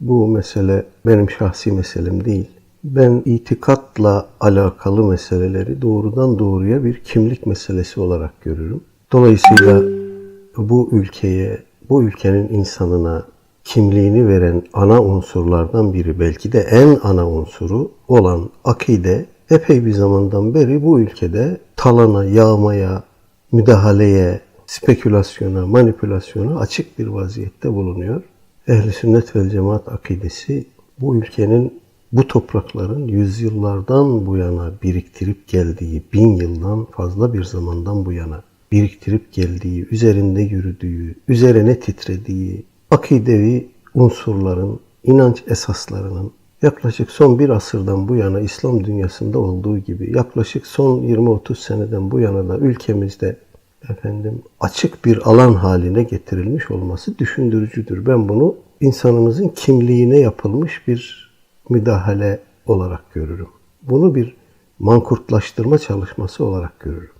Bu mesele benim şahsi meselem değil. Ben itikatla alakalı meseleleri doğrudan doğruya bir kimlik meselesi olarak görürüm. Dolayısıyla bu ülkeye, bu ülkenin insanına kimliğini veren ana unsurlardan biri belki de en ana unsuru olan akide epey bir zamandan beri bu ülkede talana, yağmaya, müdahaleye, spekülasyona, manipülasyona açık bir vaziyette bulunuyor. Ehli sünnet vel cemaat akidesi bu ülkenin bu toprakların yüzyıllardan bu yana biriktirip geldiği, bin yıldan fazla bir zamandan bu yana biriktirip geldiği, üzerinde yürüdüğü, üzerine titrediği akidevi unsurların, inanç esaslarının yaklaşık son bir asırdan bu yana İslam dünyasında olduğu gibi yaklaşık son 20-30 seneden bu yana da ülkemizde efendim açık bir alan haline getirilmiş olması düşündürücüdür. Ben bunu insanımızın kimliğine yapılmış bir müdahale olarak görürüm. Bunu bir mankurtlaştırma çalışması olarak görürüm.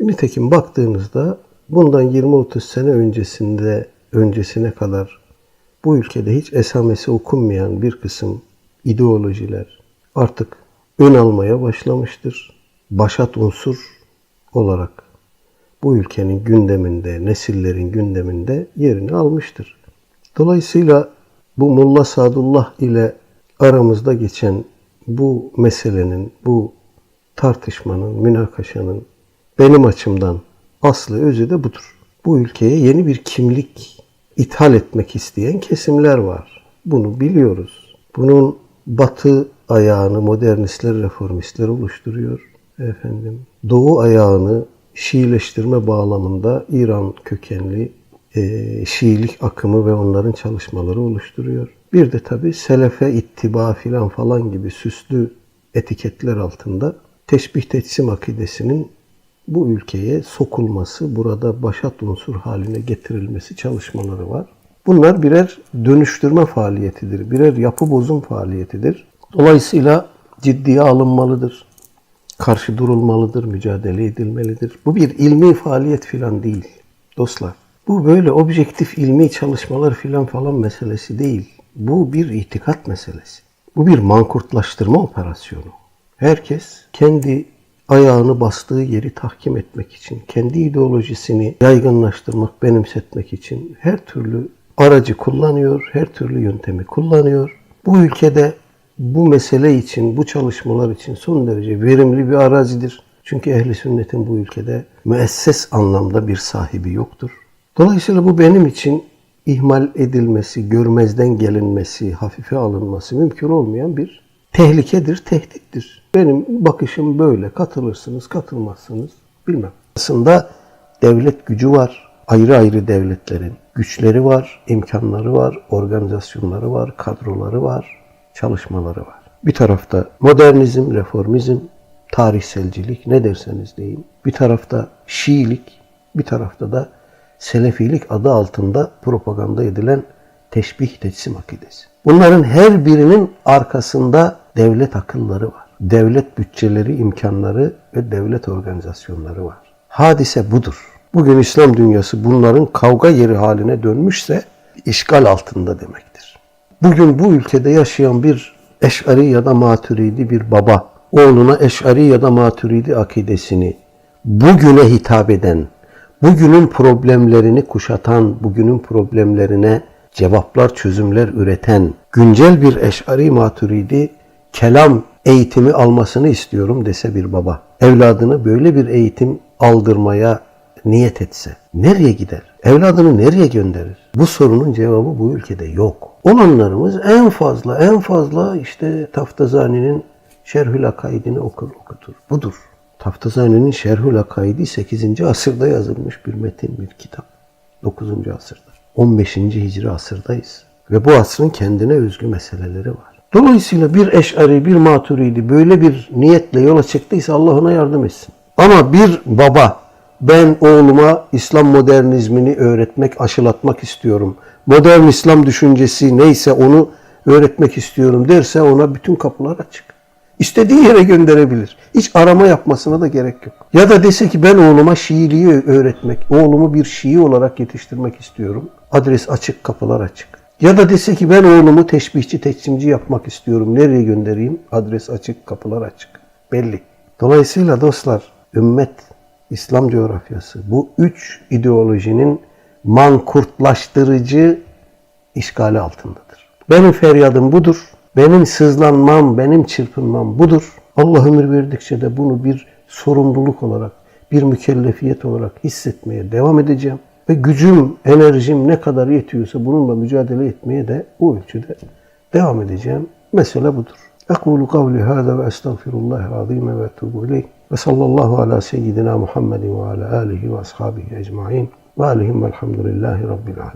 Nitekim baktığınızda bundan 20-30 sene öncesinde öncesine kadar bu ülkede hiç esamesi okunmayan bir kısım ideolojiler artık ön almaya başlamıştır. Başat unsur olarak bu ülkenin gündeminde, nesillerin gündeminde yerini almıştır. Dolayısıyla bu Mulla Sadullah ile aramızda geçen bu meselenin, bu tartışmanın, münakaşanın benim açımdan aslı özü de budur. Bu ülkeye yeni bir kimlik ithal etmek isteyen kesimler var. Bunu biliyoruz. Bunun batı ayağını modernistler, reformistler oluşturuyor. Efendim, doğu ayağını Şiileştirme bağlamında İran kökenli e, Şiilik akımı ve onların çalışmaları oluşturuyor. Bir de tabi selefe ittiba filan falan gibi süslü etiketler altında teşbih tetsim akidesinin bu ülkeye sokulması, burada başat unsur haline getirilmesi çalışmaları var. Bunlar birer dönüştürme faaliyetidir, birer yapı bozum faaliyetidir. Dolayısıyla ciddiye alınmalıdır, karşı durulmalıdır, mücadele edilmelidir. Bu bir ilmi faaliyet filan değil dostlar. Bu böyle objektif ilmi çalışmalar filan falan meselesi değil. Bu bir itikat meselesi. Bu bir mankurtlaştırma operasyonu. Herkes kendi ayağını bastığı yeri tahkim etmek için, kendi ideolojisini yaygınlaştırmak, benimsetmek için her türlü aracı kullanıyor, her türlü yöntemi kullanıyor. Bu ülkede bu mesele için, bu çalışmalar için son derece verimli bir arazidir. Çünkü ehli sünnetin bu ülkede müesses anlamda bir sahibi yoktur. Dolayısıyla bu benim için ihmal edilmesi, görmezden gelinmesi, hafife alınması mümkün olmayan bir tehlikedir, tehdittir. Benim bakışım böyle. Katılırsınız, katılmazsınız bilmem. Aslında devlet gücü var. Ayrı ayrı devletlerin güçleri var, imkanları var, organizasyonları var, kadroları var, çalışmaları var. Bir tarafta modernizm, reformizm, tarihselcilik ne derseniz deyin. Bir tarafta Şiilik, bir tarafta da Selefilik adı altında propaganda edilen teşbih tetsim akidesi. Bunların her birinin arkasında devlet akılları var. Devlet bütçeleri, imkanları ve devlet organizasyonları var. Hadise budur. Bugün İslam dünyası bunların kavga yeri haline dönmüşse işgal altında demektir. Bugün bu ülkede yaşayan bir eşari ya da maturidi bir baba oğluna eşari ya da maturidi akidesini bugüne hitap eden, bugünün problemlerini kuşatan, bugünün problemlerine cevaplar, çözümler üreten güncel bir eşari maturidi kelam eğitimi almasını istiyorum dese bir baba. Evladını böyle bir eğitim aldırmaya niyet etse nereye gider? Evladını nereye gönderir? Bu sorunun cevabı bu ülkede yok. Olanlarımız en fazla en fazla işte Taftazani'nin Şerhül Akaidini okur okutur. Budur. Taftazani'nin Şerhül Akaidi 8. asırda yazılmış bir metin, bir kitap. 9. asırda. 15. Hicri asırdayız. Ve bu asrın kendine özgü meseleleri var. Dolayısıyla bir eşari, bir maturidi böyle bir niyetle yola çıktıysa Allah ona yardım etsin. Ama bir baba ben oğluma İslam modernizmini öğretmek, aşılatmak istiyorum. Modern İslam düşüncesi neyse onu öğretmek istiyorum derse ona bütün kapılar açık. İstediği yere gönderebilir. Hiç arama yapmasına da gerek yok. Ya da dese ki ben oğluma Şiiliği öğretmek, oğlumu bir Şii olarak yetiştirmek istiyorum. Adres açık, kapılar açık. Ya da dese ki ben oğlumu teşbihçi, teçhimci yapmak istiyorum. Nereye göndereyim? Adres açık, kapılar açık. Belli. Dolayısıyla dostlar, ümmet, İslam coğrafyası bu üç ideolojinin mankurtlaştırıcı işgali altındadır. Benim feryadım budur. Benim sızlanmam, benim çırpınmam budur. Allah ömür verdikçe de bunu bir sorumluluk olarak, bir mükellefiyet olarak hissetmeye devam edeceğim. Ve gücüm, enerjim ne kadar yetiyorsa bununla mücadele etmeye de o ölçüde devam edeceğim. Mesele budur. Ekulu kavli hâzâ ve estağfirullahel azîme ve etûbü ileyh. Ve sallallahu ala seyyidina Muhammedin ve ala alihi ve ashabihi ecmaîn. Ve alihim velhamdülillahi rabbil alemin.